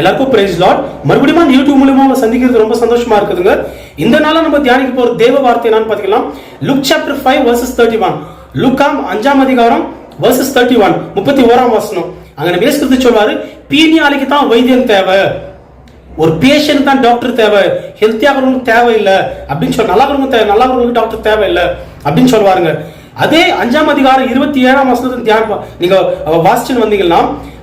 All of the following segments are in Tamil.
எல்லாருக்கும் பிரைஸ் லாட் மறுபடியும் அந்த யூடியூப் மூலியமா உங்களை சந்திக்கிறது ரொம்ப சந்தோஷமா இருக்குதுங்க. இந்த நாள நம்ம தியானிக்க போற தேவ வார்த்தை என்னன்னு பாத்தீங்கன்னா Luke chapter five verses thirty one லுக்காம் அஞ்சாம் அதிகாரம் வர்சஸ் தேர்ட்டி ஒன் முப்பத்தி ஓராம் வசனம். அங்க நம்ம பேசுறது சொல்வாரு பீனியாளிக்கு தான் வைத்தியம் தேவை. ஒரு பேஷண்ட் தான் டாக்டர் தேவை. ஹெல்த்தியாக தேவையில்லை. அப்படின்னு சொல்லி நல்லா இருக்கணும் தேவை நல்லா இருக்கணும் டாக்டர் தேவையில்லை. அப்படின்னு சொல்லுவாருங்க அதே அஞ்சாம் அதிகாரம் இருபத்தி ஏழாம் வருஷத்துல தியானம் நீங்க வாசிச்சுன்னு வந்தீங்கன்னா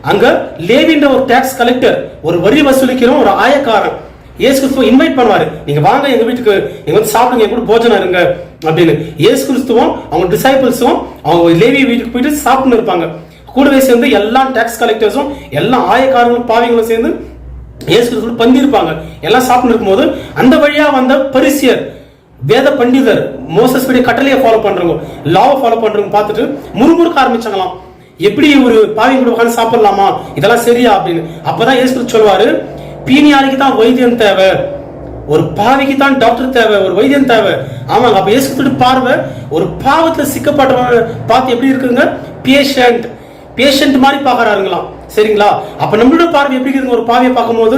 அங்க லேவின்ற ஒரு டாக்ஸ் கலெக்டர் ஒரு வரி வசூலிக்கிற ஒரு ஆயக்காரன் இயேசு கிறிஸ்துவ இன்வைட் பண்ணுவாரு. நீங்க வாங்க எங்க வீட்டுக்கு நீங்க வந்து சாப்பிடுங்க கூட போஜனம் இருங்க அப்படின்னு. இயேசு கிறிஸ்துவும் அவங்க டிசைபிள்ஸும் அவங்க லேவி வீட்டுக்கு போயிட்டு சாப்பிட்டு இருப்பாங்க. கூடவே சேர்ந்து எல்லா டாக்ஸ் கலெக்டர்ஸும் எல்லா ஆயக்காரங்களும் பாவிங்களும் சேர்ந்து இயேசு கிறிஸ்துவ பந்திருப்பாங்க. எல்லாம் சாப்பிட்டு இருக்கும்போது அந்த வழியா வந்த பரிசியர் வேத பண்டிதர் மோசஸ் கட்டளையை ஃபாலோ பண்றவங்க லாவை ஃபாலோ பண்றவங்க பார்த்துட்டு முறுமுறுக்க ஆரம்பிச்சாங்களாம். எப்படி ஒரு பாவி கூட உட்காந்து சாப்பிடலாமா? இதெல்லாம் சரியா அப்படின்னு. அப்பதான் இயேசு கிறிஸ்து சொல்வாரு பீனியாளிக்கு தான் வைத்தியம் தேவை. ஒரு பாவிக்கு தான் டாக்டர் தேவை ஒரு வைத்தியம் தேவை. ஆமாங்க அப்ப இயேசு பார்வை ஒரு பாவத்துல சிக்கப்பட்டவங்க பார்த்து எப்படி இருக்குங்க? பேஷண்ட் பேஷண்ட் மாதிரி பாக்குறாருங்களாம் சரிங்களா? அப்ப நம்மளோட பார்வை எப்படி இருக்குங்க ஒரு பாவியை பார்க்கும்போது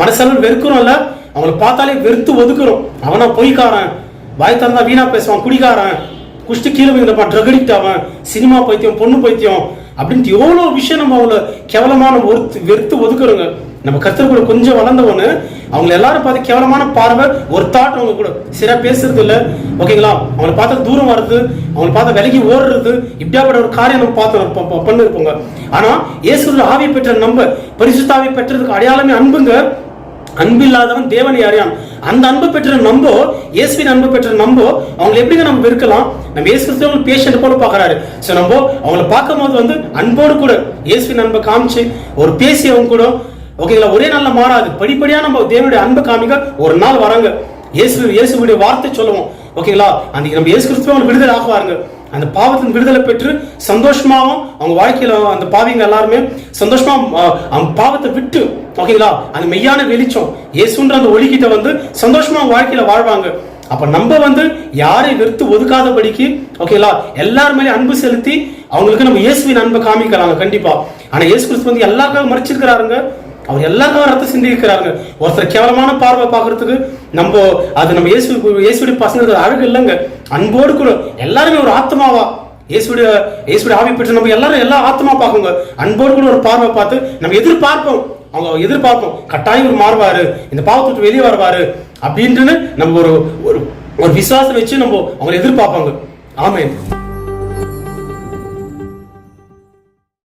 மனசெல்லாம் வெறுக்கிறோம்ல அவங்கள பார்த்தாலே வெறுத்து ஒதுக்குறோம். அவனா பொய்க்காரன். வாய் திறந்தா வீணா பேசுவான் குடிக்காரன் குஷ்டி கீழே விழுந்தப்பான் ட்ரக் அடிக்ட் அவன். சினிமா பைத்தியம் பொண்ணு பைத்தியம். அப்படின்ட்டு எவ்வளோ விஷயம் நம்ம அவங்கள கேவலமான ஒருத்து வெறுத்து ஒதுக்குறோங்க. நம்ம கருத்து கூட கொஞ்சம் வளர்ந்தவொன்னு அவங்க எல்லாரும் பார்த்து கேவலமான பார்வை ஒரு தாட் அவங்க கூட. சரியா பேசுறது இல்லை ஓகேங்களா? அவங்களை பார்த்தா தூரம் வர்றது அவங்களை பார்த்தா விலகி ஓடுறது இப்படியாப்பட்ட ஒரு காரியம் நம்ம பார்த்து பண்ணிருப்போங்க. ஆனா இயேசுல ஆவி பெற்ற நம்ம பரிசுத்தாவி பெற்றதுக்கு அடையாளமே அன்புங்க. அன்பில்லாதவன் தேவனை அறியான் அந்த அன்பு பெற்ற நம்போ இயேசுவின் அன்பு பெற்ற நம்போ அவங்களை எப்படிங்க நம்ம இருக்கலாம் நம்ம இயேசு பேஷண்ட் போல பாக்குறாரு சோ நம்ம அவங்கள பார்க்கும் போது வந்து அன்போடு கூட இயேசுவின் அன்பை காமிச்சு ஒரு பேசி அவங்க கூட ஓகேங்களா ஒரே நாள்ல மாறாது. படிப்படியா நம்ம தேவனுடைய அன்பை காமிக்க ஒரு நாள் வராங்க. இயேசு இயேசுடைய வார்த்தை சொல்லுவோம். ஓகேங்களா அந்த நம்ம இயேசு கிறிஸ்துவ விடுதலை ஆகுவாருங்க அந்த பாவத்தின் விடுதலை பெற்று சந்தோஷமாவும் அவங்க வாழ்க்கையில் அந்த பாவிங்க எல்லாருமே சந்தோஷமா அவங்க பாவத்தை விட்டு ஓகேங்களா? அந்த மெய்யான வெளிச்சம் இயேசுன்ற அந்த ஒளிக்கிட்ட வந்து சந்தோஷமா அவங்க வாழ்க்கையில வாழ்வாங்க. அப்ப நம்ம வந்து யாரை வெறுத்து ஒதுக்காதபடிக்கு ஓகேங்களா? எல்லார் மேலேயும் அன்பு செலுத்தி அவங்களுக்கு நம்ம இயேசுவின் அன்பை காமிக்கிறாங்க கண்டிப்பா. ஆனா இயேசு கிறிஸ்து வந்து எல்லாருக்காக மறைச்சிருக்கிறாருங்க அவர் எல்லா ரத்தம் சிந்திக்கிறாங்க ஒருத்தர் கேவலமான பார்வை பார்க்கறதுக்கு நம்ம அது நம்ம இயேசு இயேசுடைய பசங்க அழகு இல்லைங்க. அன்போடு கூட எல்லாருமே ஒரு ஆத்மாவா? இயேசுடைய இயேசுடைய ஆவி பெற்று நம்ம எல்லாரும் எல்லா ஆத்மா பார்க்குங்க. அன்போடு கூட ஒரு பார்வை பார்த்து நம்ம எதிர்பார்ப்போம். அவங்க எதிர்பார்ப்போம். கட்டாயம் ஒரு மாறுவாரு. இந்த பாவத்துட்டு வெளியே வருவாரு. அப்படின்ட்டுன்னு நம்ம ஒரு ஒரு ஒரு விசுவாசம் வச்சு நம்ம அவங்களை எதிர்பார்ப்பாங்க. ஆமென்.